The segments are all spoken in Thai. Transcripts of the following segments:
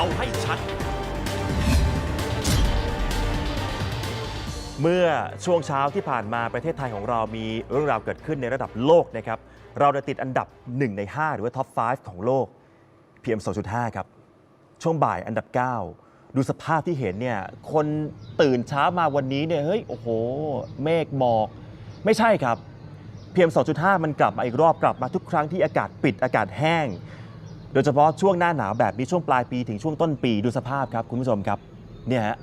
เอาให้ชัด เมื่อช่วงเช้าที่ผ่านมาประเทศไทยของเรามีเรื่องราวเกิดขึ้นในระดับโลกนะครับ เราได้ติดอันดับ 1 ใน 5 หรือว่าท็อป 5 ของโลก PM 2.5 ครับ ช่วงบ่ายอันดับ 9 ดูสภาพที่เห็นเนี่ย คนตื่นเช้ามาวันนี้เนี่ย เฮ้ย โอ้โห เมฆหมอก ไม่ใช่ครับ PM 2.5 มันกลับมาอีกรอบกลับมาทุกครั้งที่อากาศปิดอากาศแห้ง โดยเฉพาะช่วงหน้าหนาวแบบนี้ช่วงปลายปีถึงช่วงต้นปีดูสภาพครับคุณผู้ชมครับเนี่ยฮะ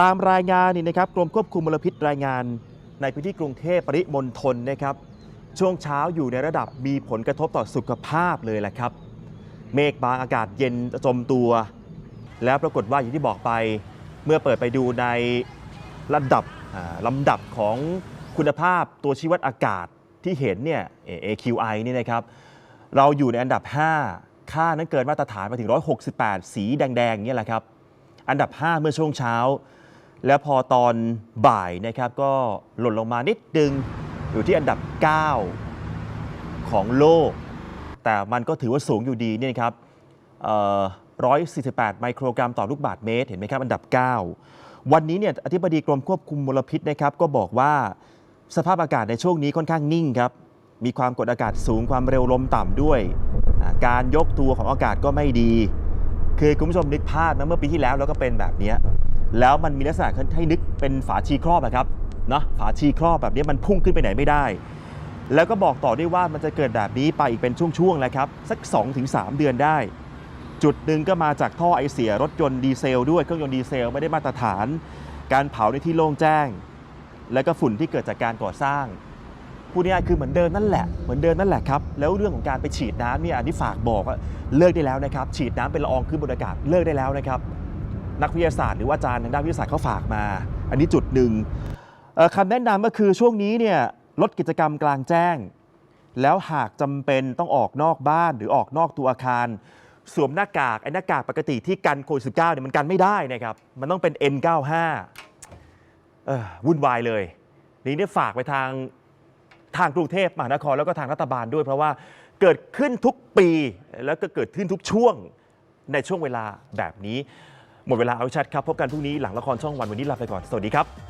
ตามรายงานนี่นะครับกรมควบคุมมลพิษรายงานในพื้นที่กรุงเทพปริมณฑลนะครับ ช่วงเช้าอยู่ในระดับมีผลกระทบต่อสุขภาพเลยแหละครับ เมฆบางอากาศเย็นจมตัว แล้วปรากฏว่าอย่างที่บอกไป เมื่อเปิดไปดูในระดับลำดับของคุณภาพตัวชี้วัดอากาศที่เห็นเนี่ย AQI นี่นะครับ เราอยู่ในอันดับ 5 ค่านั้นเกินมาตรฐานมาถึง 168 สีแดงๆอย่างนี้ยแหละครับ อันดับ 5 เมื่อช่วงเช้า แล้วพอตอนบ่ายนะครับก็หล่นลงมานิดนึงอยู่ที่อันดับ 9 ของโลก แต่มันก็ถือว่าสูงอยู่ดีเนี่ยครับเอ่อ148 ไมโครกรัมต่อลูกบาศก์เมตร เห็นไหมครับ อันดับ 9 วันนี้เนี่ยอธิบดีกรมควบคุมมลพิษนะครับก็บอกว่าสภาพอากาศในช่วงนี้ค่อนข้างนิ่งครับ มีความกดอากาศสูงความเร็วลมต่ำด้วย การยกตัวของอากาศก็ไม่ดี คือคุณผู้ชมนึกภาพนะเมื่อปีที่แล้วแล้วก็เป็นแบบนี้แล้วมันมีลักษณะให้นึกเป็นฝาชีครอบอะครับนะฝาชีครอบแบบนี้มันพุ่งขึ้นไปไหนไม่ได้ แล้วก็บอกต่อด้วยว่ามันจะเกิดแบบนี้ไปอีกเป็นช่วงๆแหละครับ สัก 2-3 เดือนได้ จุดหนึ่งก็มาจากท่อไอเสียรถยนต์ดีเซลด้วยเครื่องยนต์ดีเซลไม่ได้มาตรฐาน การเผาในที่โล่งแจ้ง แล้วก็ฝุ่นที่เกิดจากการก่อสร้าง พูดง่ายคือเหมือนเดิมนั่นแหละเหมือนเดิมนั่นแหละครับแล้วเรื่องของการไปฉีดน้ำเนี่ยอันนี้ฝากบอกว่าเลิกได้แล้วนะครับ ฉีดน้ำเป็นละอองขึ้นบนอากาศเลิกได้แล้วนะครับ นักวิทยาศาสตร์หรือว่าอาจารย์ทางด้านวิทยาศาสตร์เขาฝากมา อันนี้จุดหนึ่งคำแนะนำก็คือช่วงนี้เนี่ยลดกิจกรรมกลางแจ้ง แล้วหากจำเป็นต้องออกนอกบ้านหรือออกนอกตัวอาคาร สวมหน้ากากไอ้หน้ากากปกติที่กันโควิด -19 เนี่ยมันกันไม่ได้นะครับมันต้องเป็น N95 เออวุ่นวายเลยนี่เนี่ยฝากไปทาง ทางกรุงเทพมหานครแล้วก็ทางรัฐบาลด้วย เพราะว่าเกิดขึ้นทุกปีแล้วก็เกิดขึ้นทุกช่วงในช่วงเวลาแบบนี้ หมดเวลาเอาชัดครับ พบกันพรุ่งนี้หลังละครช่องวันวันนี้ลาไปก่อน สวัสดีครับ